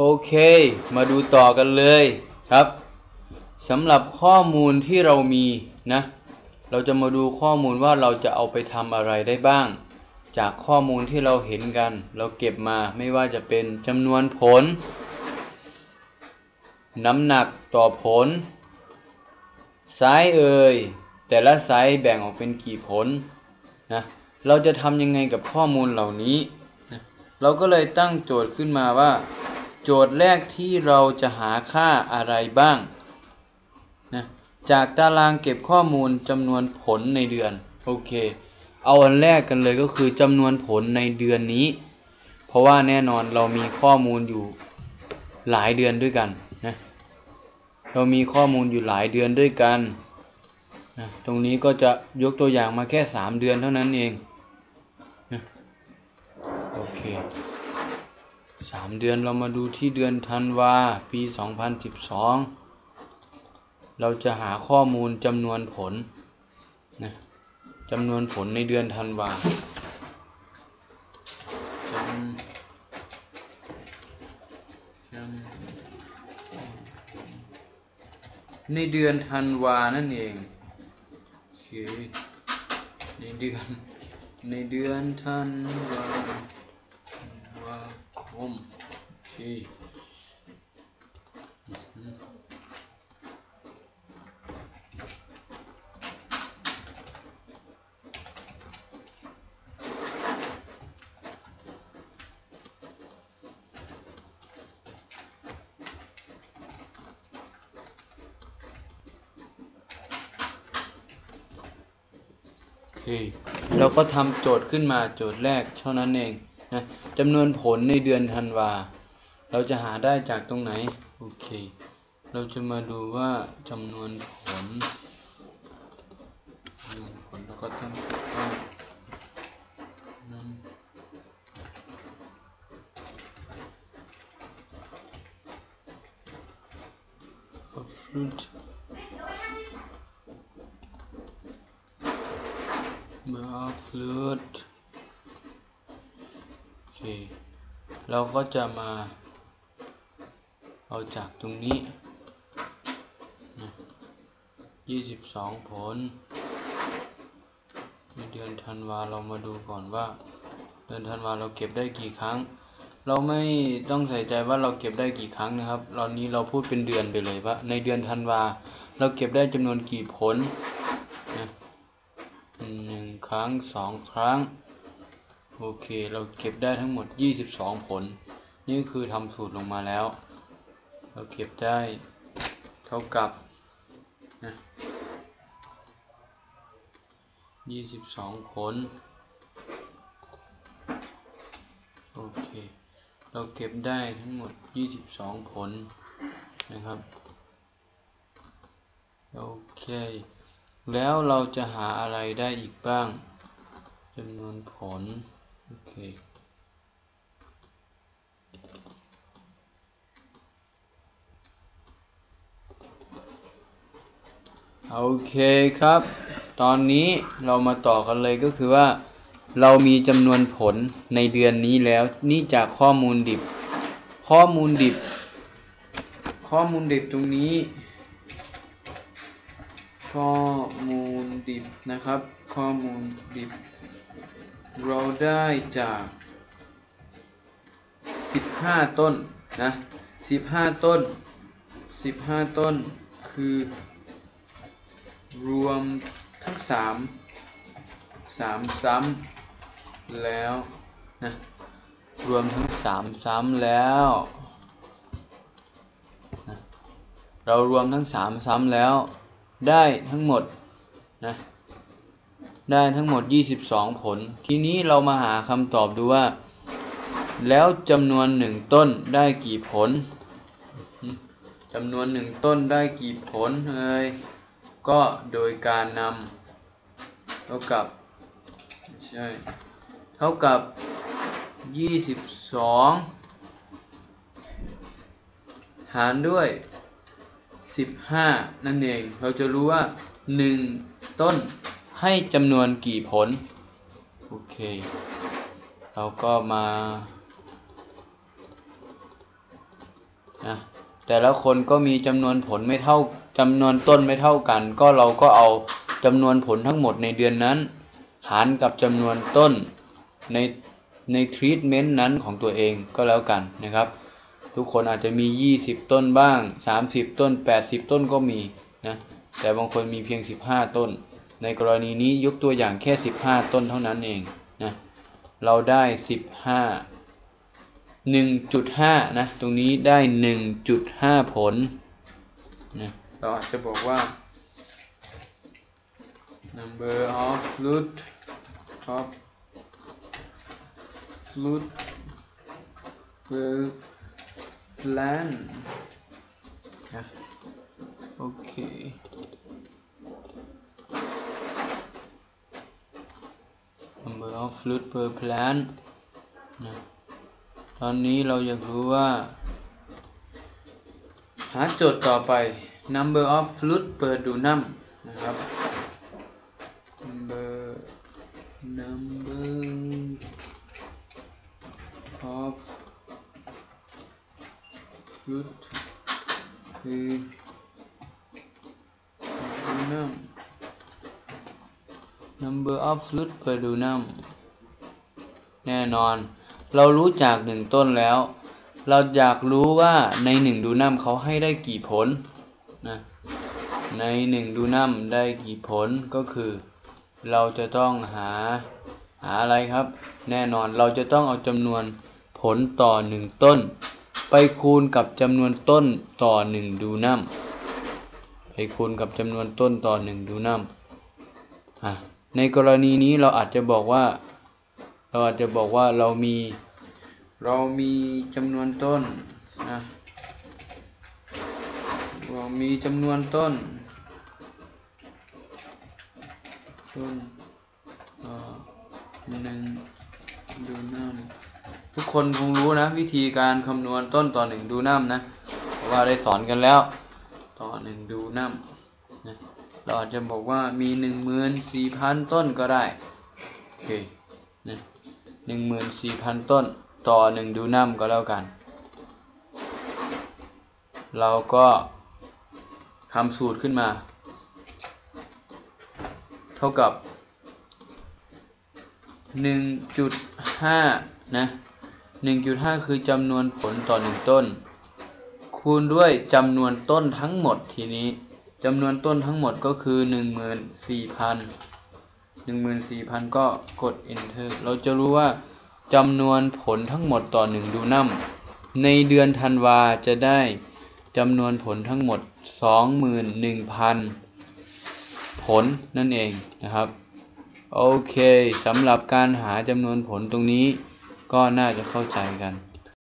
โอเค มาดูต่อกันเลยครับสำหรับข้อมูลที่เรามีนะ เราจะมาดูข้อมูลว่าเราจะเอาไปทำอะไรได้บ้าง จากข้อมูลที่เราเห็นกัน เราเก็บมาไม่ว่าจะเป็นจำนวนผล น้ำหนักต่อผล ไซส์เอ่ย แต่ละไซส์แบ่งออกเป็นกี่ผลนะ เราจะทำยังไงกับข้อมูลเหล่านี้ เราก็เลยตั้งโจทย์ขึ้นมาว่า โจทย์แรกที่เราจะหาค่าอะไรบ้างนะจากตารางเก็บข้อมูลจำนวนผลในเดือนโอเค เอาอันแรกกันเลยก็คือจำนวนผลในเดือนนี้ เพราะว่าแน่นอนเรามีข้อมูลอยู่หลายเดือนด้วยกันนะเรามีข้อมูลอยู่หลายเดือนด้วยกันนะตรงนี้ก็จะยกตัวอย่างมาแค่ 3 เดือนเท่านั้นเองนะโอเค 3เดือนเรามาดูที่เดือนธันวาปี 2012 เราจะหาข้อมูลจำนวนผลนะจำนวนผลในเดือนธันวาจำจำในเดือนธันวานั่นเองโอในเดือนในเดือนธันวา มโอเคโอเคเราก็ทำโจทย์ขึ้นมาโจทย์แรกเท่านั้นเอง นะจำนวนผลในเดือนธันวา เราจะหาได้จากตรงไหน โอเค เราจะมาดูว่าจำนวนผลจำนวนผลแล้วก็ตั้งค่านั้นเอา fruit มาเอา fruit โอ เราก็จะมาเอาจากตรงนี้22ผล ในเดือนธันวาเรามาดูก่อนว่า เดือนธันวาเราเก็บได้กี่ครั้ง เราไม่ต้องใส่ใจว่าเราเก็บได้กี่ครั้งนะครับตอนนี้เราพูดเป็นเดือนไปเลยว่า ในเดือนธันวาเราเก็บได้จำนวนกี่ผลหนึ่งครั้งสองครั้ง โอเค เราเก็บได้ทั้งหมด 22 ผล นี่คือทำสูตรลงมาแล้ว เราเก็บได้เท่ากับนะ22 ผล โอเค เราเก็บได้ทั้งหมด 22 ผลนะครับ โอเค แล้วเราจะหาอะไรได้อีกบ้างจำนวนผล โอเคโอเคครับ ตอนนี้เรามาต่อกันเลยก็คือว่า เรามีจำนวนผลในเดือนนี้แล้ว นี่จากข้อมูลดิบ ข้อมูลดิบ ข้อมูลดิบตรงนี้ ข้อมูลดิบนะครับ ข้อมูลดิบ เราได้จาก 15 ต้นนะ15 ต้น 15 ต้นคือ รวมทั้ง 3 3 ซ้ำแล้วนะรวมทั้ง 3 ซ้ำแล้วนะเรารวมทั้ง 3 ซ้ำแล้ว ได้ทั้งหมดนะได้ทั้งหมด 22 ผล ทีนี้เรามาหาคำตอบดูว่า แล้วจำนวน 1 ต้นได้กี่ผลจำนวน 1 ต้นได้กี่ผลเอ่ยก็โดยการนำเท่ากับใช่เท่ากับ 22 หารด้วย 15 นั่นเอง เราจะรู้ว่า 1 ต้นให้จำนวนกี่ผล โอเค เราก็มานะแต่ละคนก็มีจำนวนผลไม่เท่าจำนวนต้นไม่เท่ากัน ก็เราก็เอาจำนวนผลทั้งหมดในเดือนนั้น หารกับจำนวนต้นในในทรีทเมนต์นั้นของตัวเองก็แล้วกันนะครับ ทุกคนอาจจะมี 20 ต้นบ้าง 30 ต้น 80 ต้นก็มีนะแต่บางคนมีเพียง 15 ต้น ในกรณีนี้ยกตัวอย่างแค่ 15 ต้นเท่านั้นเองนะเราได้ 15 1.5 นะ ตรงนี้ได้ 1.5 ผลนะเราอาจจะบอกว่า number of fruit of fruit plan นะโอเค number of fruit per plant นะตอนนี้เราอยากรู้ว่า หาโจทย์ต่อไป number of fruit per dunam นะครับ fruit per dunam number of fruit per dunam แน่นอน เรารู้จากหนึ่งต้นแล้ว เราอยากรู้ว่าในหนึ่งดูนัมเขาให้ได้กี่ผลนะในหนึ่งดูนัมได้กี่ผลก็คือ เราจะต้องหาหาอะไรครับ แน่นอนเราจะต้องเอาจำนวนผลต่อหนึ่งต้น ไปคูณกับจำนวนต้นต่อหนึ่งดูนัมไปคูณกับจำนวนต้นต่อหนึ่งดูนัมอะในกรณีนี้เราอาจจะบอกว่า เราอาจจะบอกว่าเรามี เรามีจำนวนต้นนะเรามีจำนวนต้นต้นหนึ่งดูนัม ทุกคนคงรู้นะ วิธีการคำนวณต้นต่อหนึ่งดูนัมนะเพราะว่าได้สอนกันแล้ว ต่อหนึ่งดูนัมนะเราอาจจะบอกว่ามีหนึ่งหมื่นสี่พันต้นก็ได้โอเคนะหนึ่งหมื่นสี่พันต้น ต่อหนึ่งดูนัมก็แล้วกัน เราก็ทำสูตรขึ้นมา เท่ากับ 1.5 นะ 1.5 คือจำนวนผลต่อ 1 ต้น คูณด้วยจำนวนต้นทั้งหมดทีนี้จำนวนต้นทั้งหมดก็คือ 14,000 14,000 ก็กด enter เราจะรู้ว่าจำนวนผลทั้งหมดต่อ 1 ดูนัมในเดือนธันวาจะได้จำนวนผลทั้งหมด 21,000 ผลนั่นเองนะครับ โอเคสำหรับการหาจำนวนผลตรงนี้ ก็น่าจะเข้าใจกัน